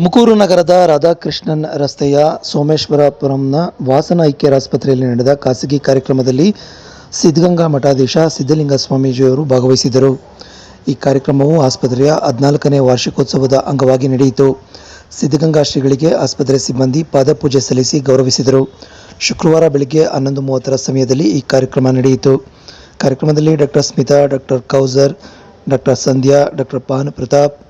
ತುಮಕೂರು ನಗರದ ರಾಧಾಕೃಷ್ಣನ್ ರಸ್ತೆಯ ಸೋಮೇಶ್ವರಪುರಂನ ವಾಸನ ಐಕ್ಯರ ಆಸ್ಪತ್ರೆಯಲ್ಲಿ ನಡೆದ ಖಾಸಗಿ ಕಾರ್ಯಕ್ರಮದಲ್ಲಿ ಸಿದ್ಧಗಂಗಾ ಮಠಾಧೀಶ ಸಿದ್ಧಲಿಂಗ ಸ್ವಾಮೀಜಿಯವರು ಭಾಗವಹಿಸಿದರು. ಈ ಕಾರ್ಯಕ್ರಮವು ಆಸ್ಪತ್ರೆಯ ಹದಿನಾಲ್ಕನೇ ವಾರ್ಷಿಕೋತ್ಸವದ ಅಂಗವಾಗಿ ನಡೆಯಿತು. ಸಿದ್ಧಗಂಗಾ ಶ್ರೀಗಳಿಗೆ ಆಸ್ಪತ್ರೆ ಸಿಬ್ಬಂದಿ ಪಾದಪೂಜೆ ಸಲ್ಲಿಸಿ ಗೌರವಿಸಿದರು. ಶುಕ್ರವಾರ ಬೆಳಗ್ಗೆ ಹನ್ನೊಂದು ಮೂವತ್ತರ ಸಮಯದಲ್ಲಿ ಈ ಕಾರ್ಯಕ್ರಮ ನಡೆಯಿತು. ಕಾರ್ಯಕ್ರಮದಲ್ಲಿ doctor Smita, doctor Kausar, doctor Sandhya, doctor PAN Pratap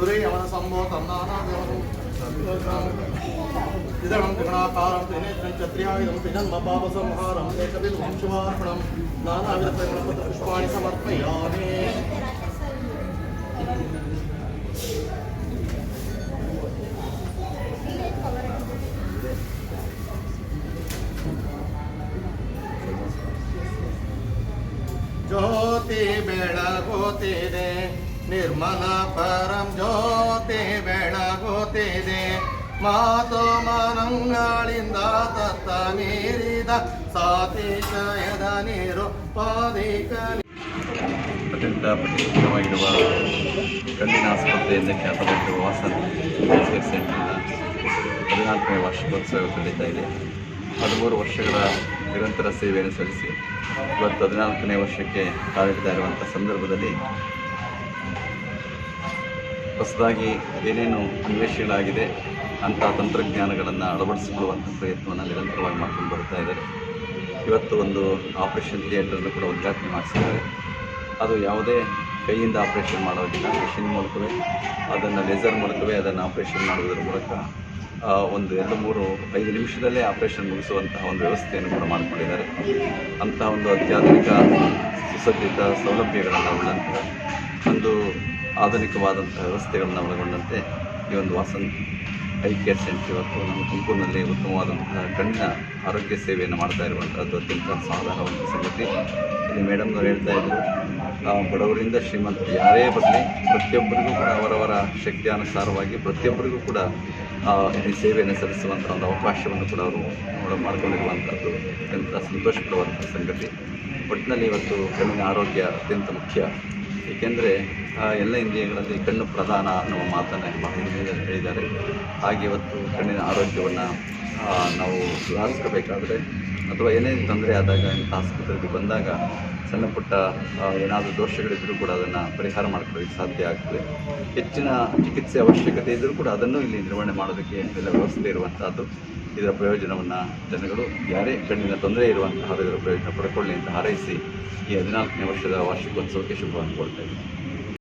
துரை அவன சம்போ தந்தானாதேவனும் இதனம் திருணாகாரம் தினேத்ரம் சத்ரியாயுதம் பினம் மபாபசம்ஹாரம் ஏகவில் வம்சவார்ப்பணம் நானாவித பிரகணபத புஷ்பாணி சமர்ப்பயாமே ज्योति बेड़ा गोते दे ನಿರ್ಮಲ ಪರಂ ಜ್ಯೋತಿ ಬೆಳಗುತ್ತಿದೆ. ಮಾತು ಮನಂಗಳಿಂದ ತತ್ತ ಮೀರಿದ ಸಾತಿಶಯದ ನೀರು ಪಾದಿಕ ಅತ್ಯಂತ ಪ್ರತಿಷ್ಠಿತವಾಗಿರುವ ಕಣ್ಣಿನ ಆಸ್ಪತ್ರೆಯಿಂದ ಖ್ಯಾತವಾಗಿರುವ ವಾಸನ್ ಸೆಂಟರ್ನ ಹದಿನಾಲ್ಕನೇ ವಾರ್ಷಿಕೋತ್ಸವ ನಡೀತಾ ಇದೆ. ಹದಿಮೂರು ವರ್ಷಗಳ ನಿರಂತರ ಸೇವೆಯನ್ನು ಸಲ್ಲಿಸಿ ಇವತ್ತು ಹದಿನಾಲ್ಕನೇ ವರ್ಷಕ್ಕೆ ಕಾಲಿಡ್ತಾ ಇರುವಂಥ ಸಂದರ್ಭದಲ್ಲಿ ಹೊಸದಾಗಿ ಏನೇನು ಅನ್ವೇಷಣೆಗಳಾಗಿದೆ ಅಂಥ ತಂತ್ರಜ್ಞಾನಗಳನ್ನು ಅಳವಡಿಸಿಕೊಳ್ಳುವಂಥ ಪ್ರಯತ್ನವನ್ನು ನಿರಂತರವಾಗಿ ಮಾಡ್ಕೊಂಡು ಬರ್ತಾ ಇದ್ದಾರೆ. ಇವತ್ತು ಒಂದು ಆಪರೇಷನ್ ಥಿಯೇಟರ್ನ ಕೂಡ ಉದ್ಘಾಟನೆ ಮಾಡಿಸಿದ್ದಾರೆ. ಅದು ಯಾವುದೇ ಕೈಯಿಂದ ಆಪರೇಷನ್ ಮಾಡೋದಿಲ್ಲ. ಮಿಷಿನ್ ಮೂಲಕವೇ, ಅದನ್ನು ಲೇಸರ್ ಮೂಲಕವೇ ಅದನ್ನು ಆಪರೇಷನ್ ಮಾಡುವುದರ ಮೂಲಕ ಒಂದು ಎರಡು ಮೂರು ಐದು ನಿಮಿಷದಲ್ಲೇ ಆಪರೇಷನ್ ಮುಗಿಸುವಂತಹ ಒಂದು ವ್ಯವಸ್ಥೆಯನ್ನು ಕೂಡ ಮಾಡಿಕೊಂಡಿದ್ದಾರೆ. ಅಂತಹ ಒಂದು ಅತ್ಯಾಧುನಿಕ, ಸುಸಜ್ಜಿತ ಸೌಲಭ್ಯಗಳನ್ನು ಉಳ್ಳಂತಹ ಒಂದು ಆಧುನಿಕವಾದಂತಹ ವ್ಯವಸ್ಥೆಗಳನ್ನು ಒಳಗೊಂಡಂತೆ ಈ ಒಂದು ವಾಸನ್ ಐ ಕೇರ್ ಸೆಂಟರ್ ಇವತ್ತು ನಮ್ಮ ತುಮಕೂರಿನಲ್ಲಿ ಉತ್ತಮವಾದಂತಹ ಕಣ್ಣಿನ ಆರೋಗ್ಯ ಸೇವೆಯನ್ನು ಮಾಡ್ತಾ ಇರುವಂಥದ್ದು ಅತ್ಯಂತ ಸಾಧಾರಣವಾದ ಸಂಗತಿ. ಇಲ್ಲಿ ಮೇಡಮ್ನವ್ರು ಹೇಳ್ತಾ ಇದ್ದರು ನಾವು ಬಡವರಿಂದ ಶ್ರೀಮಂತ ಯಾರೇ ಬರಲಿ, ಪ್ರತಿಯೊಬ್ಬರಿಗೂ ಕೂಡ ಅವರವರ ಶಕ್ತಿಯಾನುಸಾರವಾಗಿ ಪ್ರತಿಯೊಬ್ಬರಿಗೂ ಕೂಡ ಈ ಸೇವೆಯನ್ನು ಸಲ್ಲಿಸುವಂಥ ಒಂದು ಅವಕಾಶವನ್ನು ಕೂಡ ಅವರು ಅವರು ಮಾಡಿಕೊಂಡಿರುವಂಥದ್ದು ಅತ್ಯಂತ ಸಂತೋಷಪಡುವಂಥ ಸಂಗತಿ. ಒಟ್ಟಿನಲ್ಲಿ ಇವತ್ತು ಕಣ್ಣಿನ ಆರೋಗ್ಯ ಅತ್ಯಂತ ಮುಖ್ಯ. ಏಕೆಂದರೆ ಎಲ್ಲ ಇಂದ್ರಿಯಗಳಲ್ಲಿ ಕಣ್ಣು ಪ್ರಧಾನ ಅನ್ನುವ ಮಾತನ್ನು ಹಿಂದಿನಿಂದ ಹೇಳಿದ್ದಾರೆ. ಹಾಗೆ ಇವತ್ತು ಕಣ್ಣಿನ ಆರೋಗ್ಯವನ್ನು ನಾವು ಸುಧಾರಿಸ್ಕೋಬೇಕಾದ್ರೆ ಅಥವಾ ಏನೇನು ತೊಂದರೆ ಆದಾಗ, ಇಂಥ ಆಸ್ಪತ್ರೆಗೆ ಬಂದಾಗ ಸಣ್ಣ ಪುಟ್ಟ ಏನಾದರೂ ದೋಷಗಳಿದ್ದರೂ ಕೂಡ ಅದನ್ನು ಪರಿಹಾರ ಮಾಡ್ಕೊಳ್ಳೋದಕ್ಕೆ ಸಾಧ್ಯ ಆಗ್ತದೆ. ಹೆಚ್ಚಿನ ಚಿಕಿತ್ಸೆ ಅವಶ್ಯಕತೆ ಇದ್ದರೂ ಕೂಡ ಅದನ್ನು ಇಲ್ಲಿ ನಿರ್ವಹಣೆ ಮಾಡೋದಕ್ಕೆ ಎಲ್ಲ ವ್ಯವಸ್ಥೆ ಇರುವಂಥದ್ದು ಇದರ ಪ್ರಯೋಜನವನ್ನು ಜನಗಳು ಯಾರೇ ಕಣ್ಣಿನ ತೊಂದರೆ ಇರುವಂತಹ ಇದರ ಪ್ರಯೋಜನ ಪಡ್ಕೊಳ್ಳಿ ಅಂತ ಹಾರೈಸಿ ಈ ಹದಿನಾಲ್ಕನೇ ವರ್ಷದ ವಾರ್ಷಿಕೋತ್ಸವಕ್ಕೆ ಶುಭ ಅಂದ್ಕೊಳ್ತಾ ಇದ್ದೀನಿ.